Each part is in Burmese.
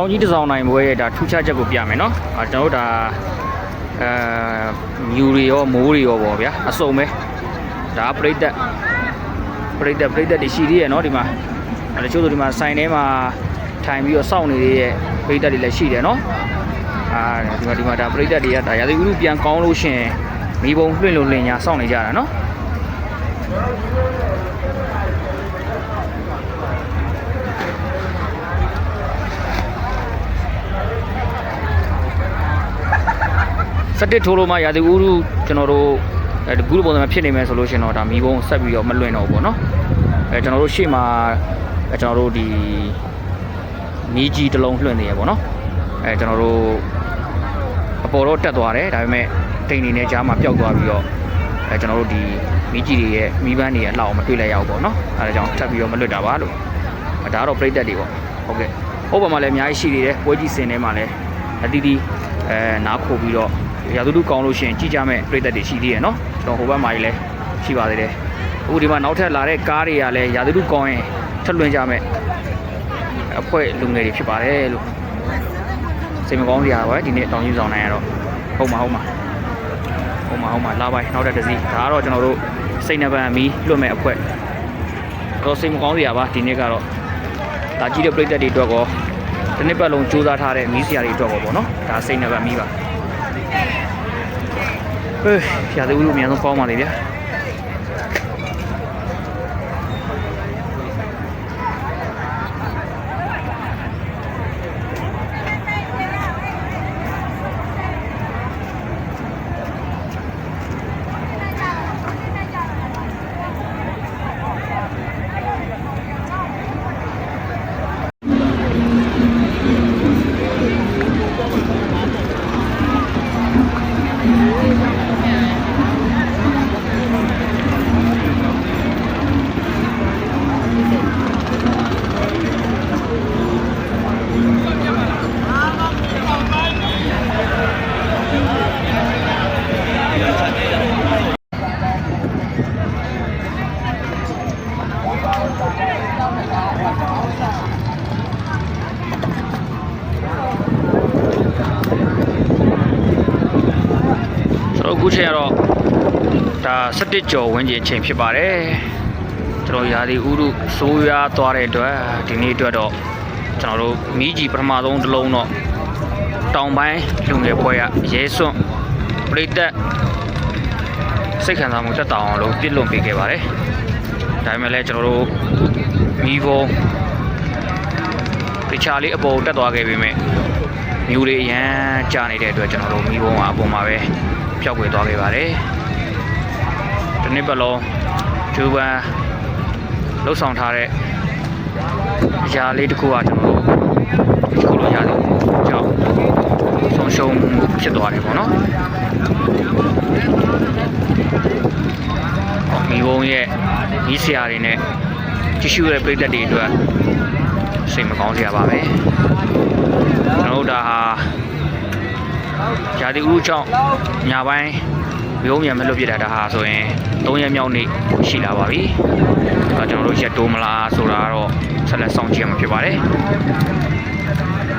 တောင်ကြီးတစောင်းနိုင်ဘွဲရဲ့ဒါထူးခြားချက်ကိုပြမယ်နော်အာကျွန်တော်တို့ဒါအဲမြူတွေရောမိုးတွေရောပေါ့ဗျာအစုံပဲဒါပရိသတ်ပရိသတ်ပရိသတ်တွေရှိသေးရဲ့နော်ဒီမှာအဲတချို့ဆိုဒီမှာဆိုင်ထဲမှာထိုင်ပြီးတော့စောင့်နေတဲ့ပရိသတ်တွေလည်းရှိတယ်နော်အာဒီမှာဒီမှာဒါပရိသတ်တွေကဒါရာသီဥတုပြန်ကောင်းလို့ရှရင်မိဘုံလွှင့်လို့လင်ညာစောင့်နေကြတာနော် စတစ်ထိုးလို့မှရာသီဥတုကျွန်တော်တို့အဲတကူလိုပုံစံဖြစ်နေမယ်ဆိုလို့ရှင်တော့ဒါမီးဘုံဆက်ပြီးတော့မလွင့်တော့ဘူးပေါ့နော်အဲကျွန်တော်တို့ရှေ့မှာအဲကျွန်တော်တို့ဒီမီးကြီးတစ်လုံးလွှင့်နေရပေါ့နော်အဲကျွန်တော်တို့အပေါ်တော့တက်သွားတယ်ဒါပေမဲ့တိမ်နေနဲ့ကြားမှာပျောက်သွားပြီးတော့အဲကျွန်တော်တို့ဒီမီးကြီးတွေရဲ့မီးပန်းတွေရဲ့အလောက်မတွေ့လိုက်ရဘူးပေါ့နော်အဲဒါကြောင့်ထပ်ပြီးတော့မလွတ်တာပါလို့ဒါကတော့ပြိသက်တွေပေါ့ဟုတ်ကဲ့ဟုတ်ပါမှာလည်းအများကြီးရှိနေတယ်ပွဲကြီးစင်ထဲမှာလည်းအတီးတီးအဲနားခိုပြီးတော့ ရာသီဥတုကောင်းလို့ရှိရင်ကြည့်ကြမဲ့ပြည်သက်တွေရှိသေးရယ်နော်ကျွန်တော်ဟိုဘက်မှာကြီးလည်းရှိပါသေးတယ်အခုဒီမှာနောက်ထပ်လာတဲ့ကားတွေကလည်းရာသီဥတုကောင်းရင်ထပ်လွှင့်ကြမဲ့အဖွဲ့လူငယ်တွေဖြစ်ပါတယ်လို့စိတ်မကောင်းစရာပဲဒီနေ့တောင်ကြီးဆောင်နိုင်ရတော့ဟုတ်မှာဟုတ်မှာဟုတ်မှာဟုတ်မှာလာပါနောက်ထပ်တစ်စီးဒါကတော့ကျွန်တော်တို့စိတ်နှပန်မီးလွှတ်မဲ့အဖွဲ့တော့စိတ်မကောင်းစရာပါဒီနေ့ကတော့ဒါကြီးတဲ့ပြည်သက်တွေအတွက်ကောဒီနေ့ပတ်လုံးစူးစမ်းထားတဲ့မီးစရာတွေအတွက်ကောပေါ့နော်ဒါစိတ်နှပန်မီးပါ ဟေးရာသီဥတုအများဆုံးကောင်းပါ လေဗျာကျွန်တော်အခုချိန်ကတော့ဒါ17ကျော်ဝန်းကျင်ချိန်ဖြစ်ပါတယ်ကျွန်တော်ရာသီဥတုဆိုးရွားသွားတဲ့အတွက်ဒီနေ့အတွက်တော့ကျွန်တော်တို့မိကြီးပထမဆုံးတစ်လုံးတော့တောင်ပိုင်းလူငယ်ဖွဲ့ရရဲစွန့်ပြိတက်စိတ်ခံစားမှုတက်တောင်အောင်လို့ပြစ်လွန်ပေးခဲ့ပါတယ်ဒါပေမဲ့လည်းကျွန်တော်တို့မိဘုံတခြားလေးအပေါ်တက်သွားခဲ့ပေမဲ့မြူတွေအရန်ကြာနေတဲ့အတွက်ကျွန်တော်တို့မိဘုံကအပေါ်မှာပဲ ပျောက်ကွယ်သွားခဲ့ပါတယ်ဒီနေ့ပတ်လုံးဂျူပန်လှုပ်ဆောင်ထားတဲ့အရာလေးတစ်ခုကကျွန်တော်တို့ဒီခုလိုရတယ်ကြောင့်ဆုံးရှုံးမှုဖြစ်သွားတယ်ပေါ့နော်မိဘုံရဲ့ဤဆရာတွေနဲ့တ िश ူရဲ့ပြည်သက်တွေအတွက်စိတ်မကောင်းစရာပါပဲကျွန်တော်တို့ဒါဟာ ဇာတိဥရုကြောင့်ညာပိုင်းမျိုးမြန်မလွတ်ပြစ်တာဒါဟာဆိုရင်၃ရက်မြောက်နေ့ရှိလာပါပြီ။အဲကျွန်တော်တို့ရက်တိုးမလားဆိုတာကတော့ဆက်လက်စောင့်ကြည့်ရမှာဖြစ်ပါတယ်။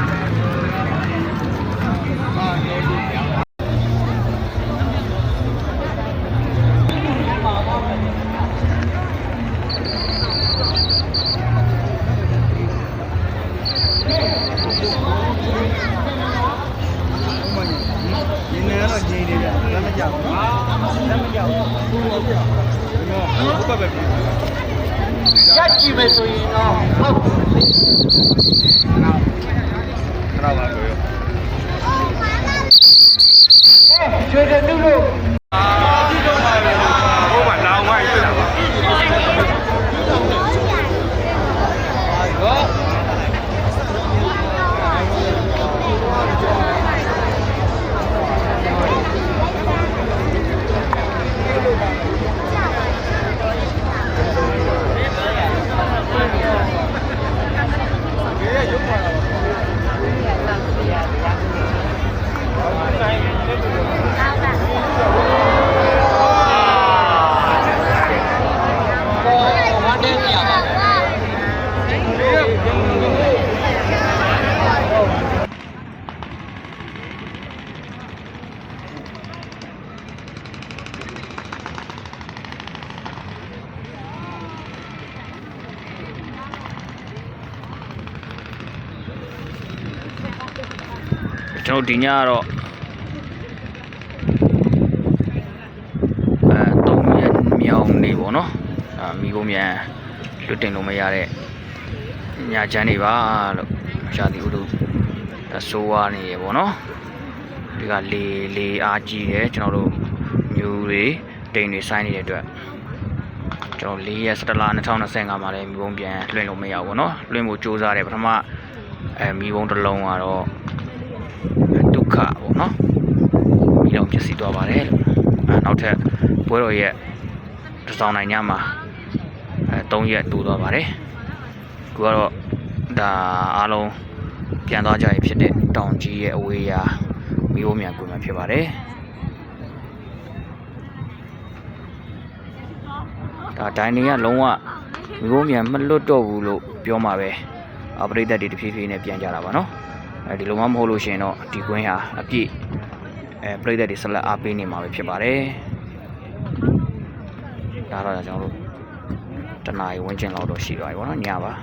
က်မကြောက်ဘူးလက်မကြောက်ဘူးဟုတ်ကဲ့ဟုတ်ကဲ့ပဲရက်ကြည့်မယ်ဆိုရင်တော့ဟုတ်ခဏပါကိုရောကျွေးတဲ့လူလို့ဟိုမှာလောင်ဝိုင်းတွေ့တာပါ ကျွန်တော်ဒီညကတော့အဲသုံးရက်မြောင်နေပေါ့နော်အာမိဘမြန်လွတ်တင်လို့မရတဲ့ညချမ်းနေပါလို့ရှာသည်ဦးတို့ဒါဆိုးဝါးနေရပေါ့နော်ဒီကလေလေအားကြီးတယ်ကျွန်တော်တို့မျိုးတွေတိမ်တွေဆိုင်းနေတဲ့အတွက်ကျွန်တော်၄ရက်17လ2025မှာလည်းမိဘပြန်လွှင့်လို့မရဘူးပေါ့နော်လွှင့်ဖို့စူးစမ်းတယ်ပထမအဲမိဘတစ်လုံးကတော့ ဒုက္ခပေါ့နော်မိလောင်ပျက်စီးသွားပါတယ်လို့အဲနောက်ထပ်ပွဲတော်ရဲ့တစ်ဆောင်နိုင်ညမှာအဲ3ရက်တူသွားပါတယ်ခုကတော့ဒါအားလုံးပြန်သွားကြရဖြစ်တဲ့တောင်ကြီးရဲ့အဝေးရာမိဖို့မြန်ကွယ်မှာဖြစ်ပါတယ်ဒါဒိုင်နေကလုံးဝမိဖို့မြန်မလွတ်တော့ဘူးလို့ပြောမှာပဲအပရိသတ်တွေတဖြည်းဖြည်းနဲ့ပြန်ကြတာပါနော် အဲဒီလိုမှမဟုတ်လို့ရှိရင်တော့ဒီကွင်းဟာအပြည့်အဲပြိသက်တွေဆက်လက်အားပေးနေမှာပဲဖြစ်ပါတယ်ဒါတော့ကျွန်တော်တို့တနားရီဝန်းကျင်လောက်တော့ရှိသွားပြီပေါ့နော်ညပါ